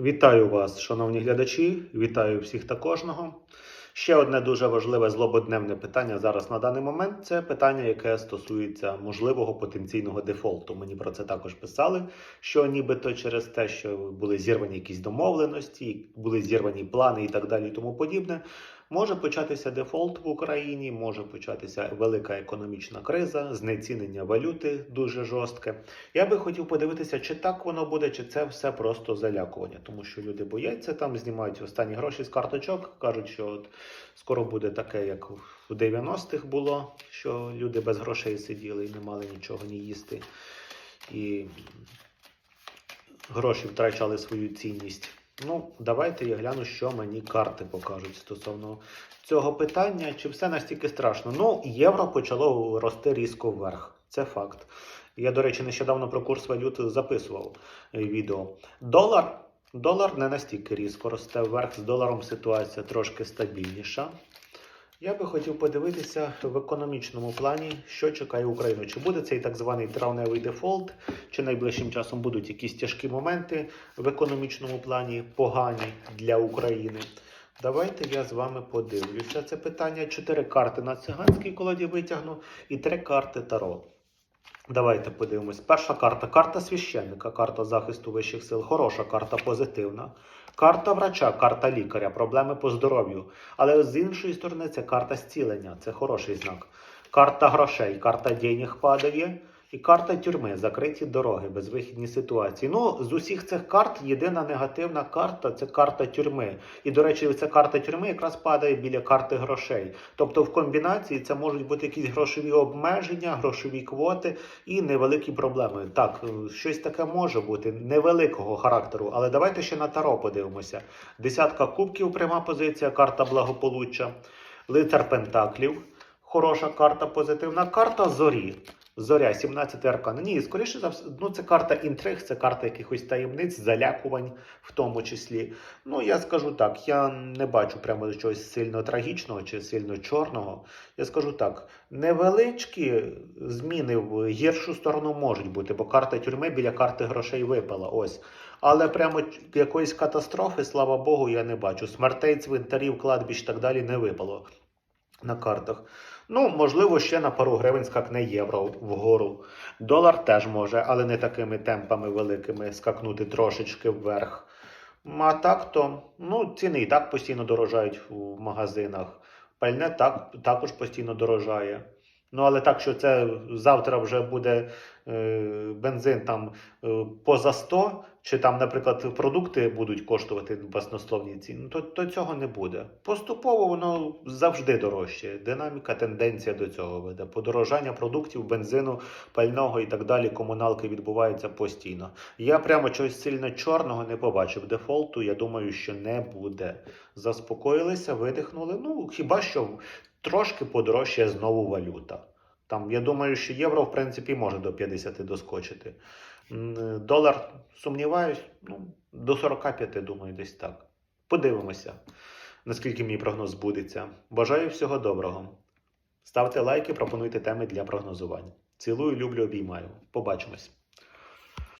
Вітаю вас, шановні глядачі, вітаю всіх та кожного. Ще одне дуже важливе злободневне питання зараз на даний момент це питання, яке стосується можливого потенційного дефолту. Мені про це також писали, що нібито через те, що були зірвані якісь домовленості, були зірвані плани і так далі, і тому подібне. Може початися дефолт в Україні, може початися велика економічна криза, знецінення валюти дуже жорстке. Я би хотів подивитися, чи так воно буде, чи це все просто залякування, тому що люди бояться там, знімають останні гроші з карточок, кажуть, що от скоро буде таке, як в 90-х було, що люди без грошей сиділи і не мали нічого ні їсти, і гроші втрачали свою цінність. Ну, давайте я гляну, що мені карти покажуть стосовно цього питання. Чи все настільки страшно? Ну, євро почало рости різко вверх. Це факт. Я, до речі, нещодавно про курс валют записував е, відео. Долар. Долар не настільки різко росте вверх. З доларом ситуація трошки стабільніша. Я би хотів подивитися в економічному плані, що чекає Україну. Чи буде цей так званий травневий дефолт, чи найближчим часом будуть якісь тяжкі моменти в економічному плані погані для України. Давайте я з вами подивлюся. Це питання. Чотири карти на циганській колоді витягну і три карти Таро. Давайте подивимось. Перша карта карта священника, карта захисту вищих сил. Хороша карта позитивна. Карта врача, карта лікаря, проблеми по здоров'ю. Але з іншої сторони, це карта зцілення, це хороший знак. Карта грошей, карта денег падає. І карта тюрми, закриті дороги, безвихідні ситуації. Ну, з усіх цих карт єдина негативна карта це карта тюрми. І, до речі, ця карта тюрми якраз падає біля карти грошей. Тобто в комбінації це можуть бути якісь грошові обмеження, грошові квоти і невеликі проблеми. Так, е, щось таке може бути невеликого характеру, але давайте ще на таро подивимося. Десятка кубків, пряма позиція, карта благополуччя, лицар Пентаклів. Хороша карта позитивна, карта зорі. Зоря, 17 аркан. Ні, скоріше за все, ну це карта інтриг, це карта якихось таємниць, залякувань в тому числі. Ну, я скажу так, я не бачу прямо чогось сильно трагічного чи сильно чорного. Я скажу так: невеличкі зміни в гіршу сторону можуть бути, бо карта тюрми біля карти грошей випала. Ось. Але прямо якоїсь катастрофи, слава Богу, я не бачу. Смертей, цвинтарів, кладбищ і так далі не випало на картах. Ну, можливо, ще на пару гривень скакне євро вгору. Долар теж може, але не такими темпами великими скакнути трошечки вверх. А так то, ну, ціни і так постійно дорожають в магазинах. Пальне так, також постійно дорожає. Ну, але так, що це завтра вже буде е, бензин там е, поза 100, чи там, наприклад, продукти будуть коштувати баснословні ціни, то, то цього не буде. Поступово воно завжди дорожче. Динаміка, тенденція до цього веде. Подорожання продуктів, бензину, пального і так далі, комуналки відбувається постійно. Я прямо чогось сильно чорного не побачив. Дефолту, я думаю, що не буде. Заспокоїлися, видихнули. Ну, хіба що трошки подорожчає знову валюта. Там, я думаю, що євро, в принципі, може до 50 доскочити. Долар, сумніваюсь, ну, до 45, думаю, десь так. Подивимося, наскільки мій прогноз збудеться. Бажаю всього доброго. Ставте лайки, пропонуйте теми для прогнозування. Цілую, люблю, обіймаю. Побачимось.